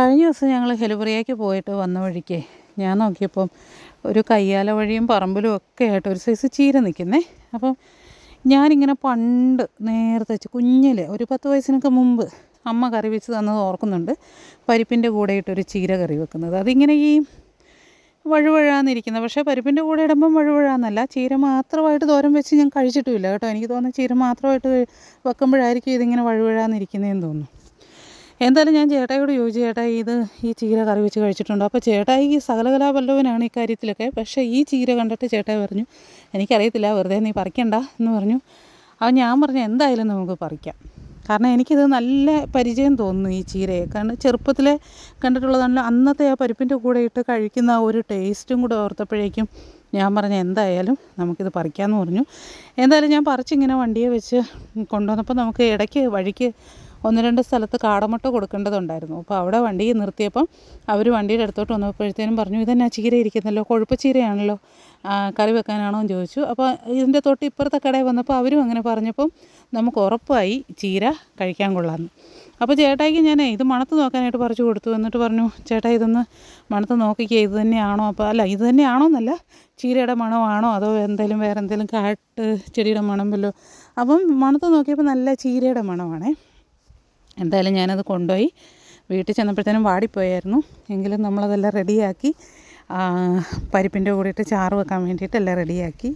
കഴിഞ്ഞ ദിവസം ഞങ്ങൾ ഹെലിബറിയേക്ക് പോയിട്ട് വന്ന വഴിക്ക് ഞാൻ നോക്കിയപ്പം ഒരു കയ്യാല വഴിയും പറമ്പിലും ഒക്കെ ആയിട്ട് ഒരു സൈസ് ചീര നിൽക്കുന്നേ അപ്പം ഞാനിങ്ങനെ പണ്ട് നേരത്തെ വെച്ച് കുഞ്ഞിലെ ഒരു പത്ത് വയസ്സിനൊക്കെ മുമ്പ് അമ്മ കറി വെച്ച് തന്നത് ഓർക്കുന്നുണ്ട്. പരിപ്പിന്റെ കൂടെ ഇട്ടൊരു ചീര കറി വെക്കുന്നത്. അതിങ്ങനെ ഈ വഴുവഴാന്നിരിക്കുന്നത് പക്ഷേ പരിപ്പിന്റെ കൂടെ ഇടുമ്പം വഴുവഴാന്നല്ല ചീര മാത്രമായിട്ട് തോരൻ വെച്ച് ഞാൻ കഴിച്ചിട്ടുമില്ല കേട്ടോ. എനിക്ക് തോന്നുന്നു ചീര മാത്രമായിട്ട് വെക്കുമ്പോഴായിരിക്കും ഇതിങ്ങനെ വഴുവഴാന്നിരിക്കുന്നതെന്ന് തോന്നുന്നു. എന്തായാലും ഞാൻ ചേട്ടായിയോട് ചോദിച്ചു ചേട്ടായി ഇത് ഈ ചീര കറി വെച്ച് കഴിച്ചിട്ടുണ്ടോ? അപ്പോൾ ചേട്ടായി ഈ സകലകലാവല്ലവനാണ് ഈ കാര്യത്തിലൊക്കെ. പക്ഷേ ഈ ചീര കണ്ടിട്ട് ചേട്ടായി പറഞ്ഞു എനിക്കറിയത്തില്ല വെറുതെ നീ പറിക്കണ്ട എന്ന് പറഞ്ഞു. അപ്പോൾ ഞാൻ പറഞ്ഞു എന്തായാലും നമുക്ക് പറിക്കാം. കാരണം എനിക്കിത് നല്ല പരിചയം തോന്നുന്നു ഈ ചീരയെ. കാരണം ചെറുപ്പത്തിലെ കണ്ടിട്ടുള്ളതാണല്ലോ അന്നത്തെ ആ പരിപ്പിന്റെ കൂടെ ഇട്ട് കഴിക്കുന്ന ആ ഒരു ടേസ്റ്റും കൂടെ ഓർത്തപ്പോഴേക്കും ഞാൻ പറഞ്ഞു എന്തായാലും നമുക്കിത് പറിക്കാമെന്ന് പറഞ്ഞു. എന്തായാലും ഞാൻ പറിച്ചിങ്ങനെ വണ്ടിയെ വെച്ച് കൊണ്ടുവന്നപ്പോൾ നമുക്ക് ഇടയ്ക്ക് വഴിക്ക് ഒന്ന് രണ്ട് സ്ഥലത്ത് കാടമുട്ട കൊടുക്കേണ്ടതുണ്ടായിരുന്നു. അപ്പോൾ അവിടെ വണ്ടി നിർത്തിയപ്പം അവർ വണ്ടിയുടെ അടുത്തോട്ട് വന്നപ്പോഴത്തേനും പറഞ്ഞു ഇതെന്നാ ചീര ഇരിക്കുന്നല്ലോ? കൊഴുപ്പ് ചീരയാണല്ലോ. കറി വെക്കാനാണോ? എന്ന് ചോദിച്ചു. അപ്പോൾ ഇതിന്റെ തൊട്ട് ഇപ്പുറത്തെ കടയിൽ വന്നപ്പോൾ അവരും അങ്ങനെ പറഞ്ഞപ്പം നമുക്ക് ഉറപ്പായി ചീര കഴിക്കാൻ കൊള്ളാമെന്ന് അപ്പോൾ ചേട്ടായിക്ക് ഞാൻ ഇത് മണത്ത് നോക്കാനായിട്ട് പറിച്ചു കൊടുത്തു. എന്നിട്ട് പറഞ്ഞു ചേട്ടാ ഇതൊന്ന് മണത്ത് നോക്കിക്കുക ഇത് തന്നെയാണോ? അപ്പോൾ അല്ല ഇത് തന്നെയാണോ എന്നല്ല ചീരയുടെ മണമാണോ അതോ എന്തെങ്കിലും വേറെ എന്തെങ്കിലും കാട്ട് ചെടിയുടെ മണം വല്ലോ. അപ്പം മണത്ത് നോക്കിയപ്പോൾ നല്ല ചീരയുടെ മണമാണേ. എന്തായാലും ഞാനത് കൊണ്ടുപോയി വീട്ടിൽ ചെന്നപ്പോഴത്തേനും വാടിപ്പോയായിരുന്നു. എങ്കിലും നമ്മളതെല്ലാം റെഡിയാക്കി പരിപ്പിന്റെ കൂടിയിട്ട് ചാറ് വെക്കാൻ വേണ്ടിയിട്ട് എല്ലാം റെഡിയാക്കി.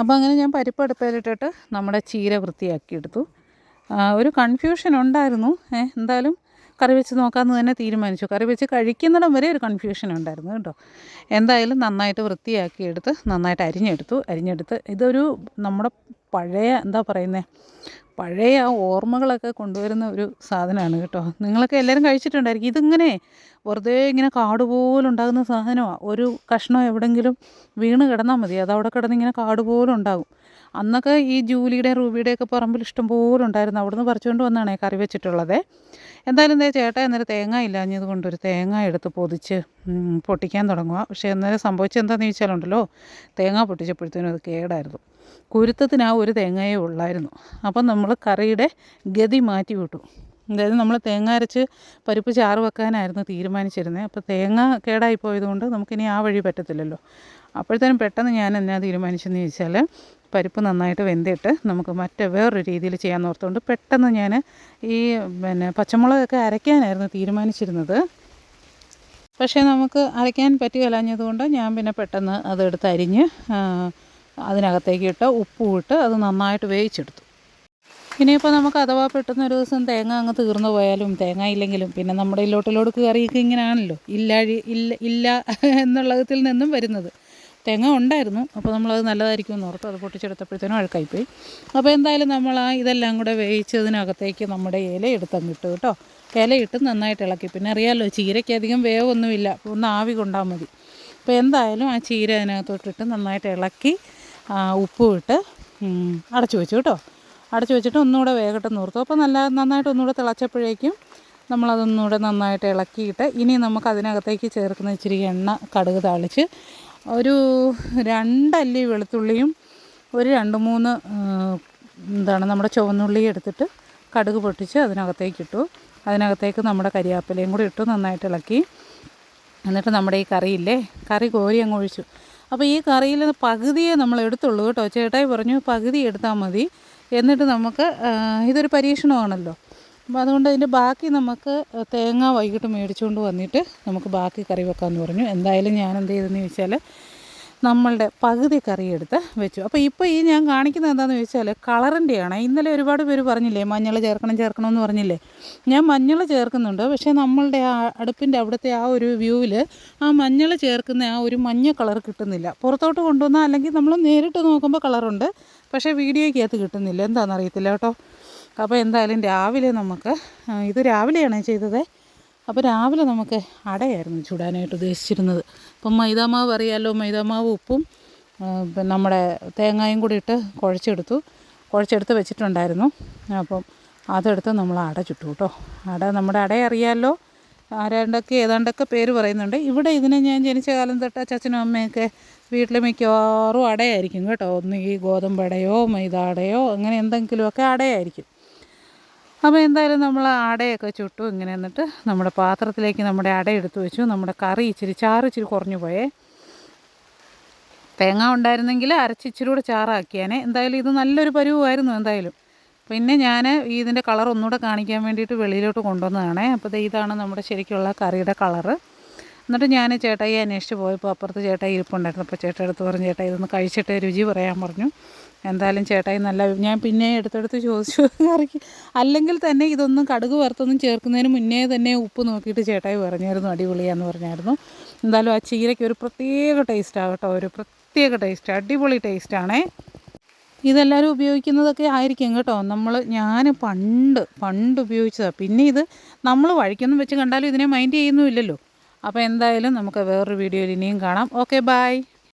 അപ്പോൾ അങ്ങനെ ഞാൻ പരിപ്പ് അടുപ്പിലിട്ടിട്ട് നമ്മുടെ ചീര വൃത്തിയാക്കി എടുത്തു ഒരു കൺഫ്യൂഷൻ ഉണ്ടായിരുന്നു. എന്തായാലും കറി വെച്ച് നോക്കാമെന്ന് തന്നെ തീരുമാനിച്ചു. കറി വെച്ച് കഴിക്കുന്നിടം വരെ ഒരു കൺഫ്യൂഷൻ ഉണ്ടായിരുന്നു കേട്ടോ. എന്തായാലും നന്നായിട്ട് വൃത്തിയാക്കിയെടുത്ത് നന്നായിട്ട് അരിഞ്ഞെടുത്തു. അരിഞ്ഞെടുത്ത് ഇതൊരു നമ്മുടെ പഴയ എന്താ പറയുന്നത് പഴയ ഓർമ്മകളൊക്കെ കൊണ്ടുവരുന്ന ഒരു സാധനമാണ് കേട്ടോ. നിങ്ങളൊക്കെ എല്ലാവരും കഴിച്ചിട്ടുണ്ടായിരിക്കും. ഇതിങ്ങനെ വെറുതെ ഇങ്ങനെ കാട് പോലെ ഉണ്ടാകുന്ന സാധനമാണ് ഒരു കഷ്ണം എവിടെങ്കിലും വീണ് കിടന്നാൽ മതി. അത് അവിടെ കിടന്ന് ഇങ്ങനെ കാട് പോലെ ഉണ്ടാകും അന്നൊക്കെ ഈ ജൂലിയുടെ റൂബിയുടെയൊക്കെ പറമ്പിൽ ഇഷ്ടം പോലെ ഉണ്ടായിരുന്നു. അവിടുന്ന് പറിച്ചുകൊണ്ട് വന്നാണ് കറി വെച്ചിട്ടുള്ളത്. എന്തായാലും ദേ ചേട്ട അന്നേരം തേങ്ങ ഇല്ലാഞ്ഞത് കൊണ്ടൊരു തേങ്ങ എടുത്ത് പൊതിച്ച് പൊട്ടിക്കാൻ തുടങ്ങുക പക്ഷേ അന്നേരം സംഭവിച്ചത് എന്താണെന്ന് ചോദിച്ചാലുണ്ടല്ലോ തേങ്ങ പൊട്ടിച്ചപ്പോഴത്തേനും അത് കേടായിരുന്നു. കുരുത്തത്തിന് ആ ഒരു തേങ്ങയേ ഉള്ളായിരുന്നു. അപ്പം നമ്മൾ കറിയുടെ ഗതി മാറ്റി വിട്ടു. അതായത് നമ്മൾ തേങ്ങ അരച്ച് പരിപ്പ് ചാറ് വെക്കാനായിരുന്നു തീരുമാനിച്ചിരുന്നത് അപ്പോൾ തേങ്ങ കേടായി പോയതുകൊണ്ട് നമുക്കിനി ആ വഴി പറ്റത്തില്ലല്ലോ. അപ്പോഴത്തേനും പെട്ടെന്ന് ഞാൻ എന്നാ തീരുമാനിച്ചെന്ന് ചോദിച്ചാൽ പരിപ്പ് നന്നായിട്ട് വെന്തിട്ട് നമുക്ക് മറ്റേ വേറൊരു രീതിയിൽ ചെയ്യാൻ ഓർത്തുകൊണ്ട് പെട്ടെന്ന് ഞാൻ ഈ പിന്നെ പച്ചമുളകൊക്കെ അരയ്ക്കാനായിരുന്നു തീരുമാനിച്ചിരുന്നത്. പക്ഷേ നമുക്ക് അരയ്ക്കാൻ പറ്റുകയില്ലാഞ്ഞതുകൊണ്ട് ഞാൻ പിന്നെ പെട്ടെന്ന് അതെടുത്ത് അരിഞ്ഞ് അതിനകത്തേക്ക് ഇട്ട് ഉപ്പും ഇട്ട് അത് നന്നായിട്ട് വേവിച്ചെടുത്തു. ഇനിയിപ്പോൾ നമുക്ക് അഥവാ പെട്ടെന്ന് ഒരു ദിവസം തേങ്ങ അങ്ങ് തീർന്നു പോയാലും തേങ്ങ ഇല്ലെങ്കിലും പിന്നെ നമ്മുടെ ഇല്ലോട്ടിലോടുക്ക് കറിയൊക്കെ ഇങ്ങനെയാണല്ലോ. ഇല്ലാഴി ഇല്ല ഇല്ല എന്നുള്ളതിൽ നിന്നും വരുന്നത്. തേങ്ങ ഉണ്ടായിരുന്നു. അപ്പോൾ നമ്മളത് നല്ലതായിരിക്കും എന്ന് ഓർത്തു. അത് പൊട്ടിച്ചെടുത്തപ്പോഴത്തേനും അഴുക്കായിപ്പോയി. അപ്പോൾ എന്തായാലും നമ്മൾ ആ ഇതെല്ലാം കൂടെ വേവിച്ചതിനകത്തേക്ക് നമ്മുടെ ഇല എടുത്തങ്ങ് ഇട്ടു കേട്ടോ. ഇലയിട്ട് നന്നായിട്ട് ഇളക്കി. പിന്നെ അറിയാമല്ലോ ചീരയ്ക്ക് അധികം വേവൊന്നുമില്ല. ഒന്ന് ആവി കൊണ്ടാൽ മതി. അപ്പോൾ എന്തായാലും ആ ചീര അതിനകത്തോട്ടിട്ട് നന്നായിട്ട് ഇളക്കി ഉപ്പും ഇട്ട് അടച്ചു വെച്ചു കേട്ടോ. അടച്ചു വെച്ചിട്ട് ഒന്നുകൂടെ വേഗട്ടെ നിർത്തും. അപ്പോൾ നല്ല നന്നായിട്ട് ഒന്നുകൂടെ തിളച്ചപ്പോഴേക്കും നമ്മളതൊന്നുകൂടെ നന്നായിട്ട് ഇളക്കിയിട്ട് ഇനി നമുക്ക് അതിനകത്തേക്ക് ചേർക്കുന്ന ഇച്ചിരി എണ്ണ കടുക് താളിച്ച് ഒരു രണ്ടല്ലി വെളുത്തുള്ളിയും ഒരു രണ്ട് മൂന്ന് എന്താണ് നമ്മുടെ ചുവന്നുള്ളി എടുത്തിട്ട് കടുക് പൊട്ടിച്ച് അതിനകത്തേക്ക് ഇട്ടു അതിനകത്തേക്ക് നമ്മുടെ കരിയാപ്പിലയും കൂടി ഇട്ടു നന്നായിട്ട് ഇളക്കി. എന്നിട്ട് നമ്മുടെ ഈ കറിയില്ലേ കറി കോരി അങ്ങ് ഒഴിച്ചു. അപ്പോൾ ഈ കറിയിൽ പകുതിയെ നമ്മൾ എടുത്തുള്ളൂ കേട്ടോ. ചേട്ടായി പറഞ്ഞു പകുതി എടുത്താൽ മതി. എന്നിട്ട് നമുക്ക് ഇതൊരു പരീക്ഷണമാണല്ലോ. അപ്പോൾ അതുകൊണ്ട് അതിന്റെ ബാക്കി നമുക്ക് തേങ്ങ വൈകിട്ട് മേടിച്ചുകൊണ്ട് വന്നിട്ട് നമുക്ക് ബാക്കി കറി വെക്കാമെന്ന് പറഞ്ഞു. എന്തായാലും ഞാൻ എന്ത് ചെയ്തെന്ന് ചോദിച്ചാൽ നമ്മളുടെ പകുതി കറി എടുത്ത് വെച്ചു. അപ്പോൾ ഇപ്പോൾ ഈ ഞാൻ കാണിക്കുന്നത് എന്താണെന്ന് ചോദിച്ചാൽ കളറിന്റെയാണ് ഇന്നലെ ഒരുപാട് പേര് പറഞ്ഞില്ലേ മഞ്ഞൾ ചേർക്കണം ചേർക്കണം എന്ന് പറഞ്ഞില്ലേ. ഞാൻ മഞ്ഞൾ ചേർക്കുന്നുണ്ട് പക്ഷേ നമ്മളുടെ ആ അടുപ്പിന്റെ അവിടുത്തെ ആ ഒരു വ്യൂവിൽ ആ മഞ്ഞൾ ചേർക്കുന്ന ആ ഒരു മഞ്ഞ കളർ കിട്ടുന്നില്ല. പുറത്തോട്ട് കൊണ്ടുവന്നാൽ അല്ലെങ്കിൽ നമ്മൾ നേരിട്ട് നോക്കുമ്പോൾ കളറുണ്ട് പക്ഷേ വീഡിയോയ്ക്കകത്ത് കിട്ടുന്നില്ല. എന്താണെന്ന് അറിയത്തില്ല കേട്ടോ. അപ്പോൾ എന്തായാലും രാവിലെ നമുക്ക് ഇത് രാവിലെയാണ് ചെയ്തത്. അപ്പോൾ രാവിലെ നമുക്ക് അടയായിരുന്നു ചൂടാനായിട്ട് ഉദ്ദേശിച്ചിരുന്നത്. അപ്പം മൈദാമാവ് അറിയാമല്ലോ മൈദാമാവ് ഉപ്പും പിന്നെ നമ്മുടെ തേങ്ങായും കൂടി ഇട്ട് കുഴച്ചെടുത്തു. കുഴച്ചെടുത്ത് വെച്ചിട്ടുണ്ടായിരുന്നു. അപ്പം അതെടുത്ത് നമ്മൾ അട ചുട്ടു കേട്ടോ. അട നമ്മുടെ അട അറിയാമല്ലോ ആരാണ്ടൊക്കെ ഏതാണ്ടൊക്കെ പേര് പറയുന്നുണ്ട്. ഇവിടെ ഇതിനെ ഞാൻ ജനിച്ച കാലം തൊട്ട് അച്ഛനും അമ്മയൊക്കെ വീട്ടിൽ മിക്കവാറും അടയായിരിക്കും കേട്ടോ. ഒന്ന് ഈ ഗോതമ്പടയോ മൈദാടയോ അങ്ങനെ എന്തെങ്കിലുമൊക്കെ അടയായിരിക്കും. അപ്പോൾ എന്തായാലും നമ്മൾ അടയൊക്കെ ചുട്ടു. ഇങ്ങനെ എന്നിട്ട് നമ്മുടെ പാത്രത്തിലേക്ക് നമ്മുടെ അട എടുത്തു വെച്ചു. നമ്മുടെ കറി ഇച്ചിരി ചാറ് ഇച്ചിരി കുറഞ്ഞു പോയേ. തേങ്ങ ഉണ്ടായിരുന്നെങ്കിൽ അരച്ചിച്ചിരി കൂടെ ചാറാക്കിയാനേ. എന്തായാലും ഇത് നല്ലൊരു പരുവായിരുന്നു എന്തായാലും. പിന്നെ ഞാൻ ഇതിന്റെ കളർ ഒന്നുകൂടെ കാണിക്കാൻ വേണ്ടിയിട്ട് വെളിയിലോട്ട് കൊണ്ടുവന്നതാണേ. അപ്പോൾ ഇതാണ് നമ്മുടെ ശരിക്കുള്ള കറിയുടെ കളറ്. എന്നിട്ട് ഞാൻ ചേട്ടായി അന്വേഷിച്ച് പോയപ്പോൾ അപ്പുറത്ത് ചേട്ടായി ഇരിപ്പുണ്ടായിരുന്നു. അപ്പോൾ ചേട്ടാ എടുത്ത് പറഞ്ഞു ചേട്ടാ ഇതൊന്ന് കഴിച്ചിട്ട് രുചി പറയാൻ പറഞ്ഞു. എന്തായാലും ചേട്ടായി നല്ല ഞാൻ പിന്നെ എടുത്തെടുത്ത് ചോദിച്ചു. കറിക്ക് അല്ലെങ്കിൽ തന്നെ ഇതൊന്നും കടുക് വറുത്തൊന്നും ചേർക്കുന്നതിന് മുന്നേ തന്നെ ഉപ്പ് നോക്കിയിട്ട് ചേട്ടായി പറഞ്ഞായിരുന്നു അടിപൊളിയാന്ന് പറഞ്ഞായിരുന്നു. എന്തായാലും ആ ചീരയ്ക്ക് ഒരു പ്രത്യേക ടേസ്റ്റാണ് കേട്ടോ ഒരു പ്രത്യേക ടേസ്റ്റ് അടിപൊളി ടേസ്റ്റാണേ ഇതെല്ലാവരും ഉപയോഗിക്കുന്നതൊക്കെ ആയിരിക്കും കേട്ടോ. നമ്മൾ ഞാൻ പണ്ട് പണ്ട് ഉപയോഗിച്ചതാണ് പിന്നെ ഇത് നമ്മൾ വഴിക്കൊന്നും വെച്ച് കണ്ടാലും ഇതിനെ മൈൻഡ് ചെയ്യുന്നുമില്ലല്ലോ. അപ്പോൾ എന്തായാലും നമുക്ക് വേറൊരു വീഡിയോയിൽ ഇനിയും കാണാം. Okay bye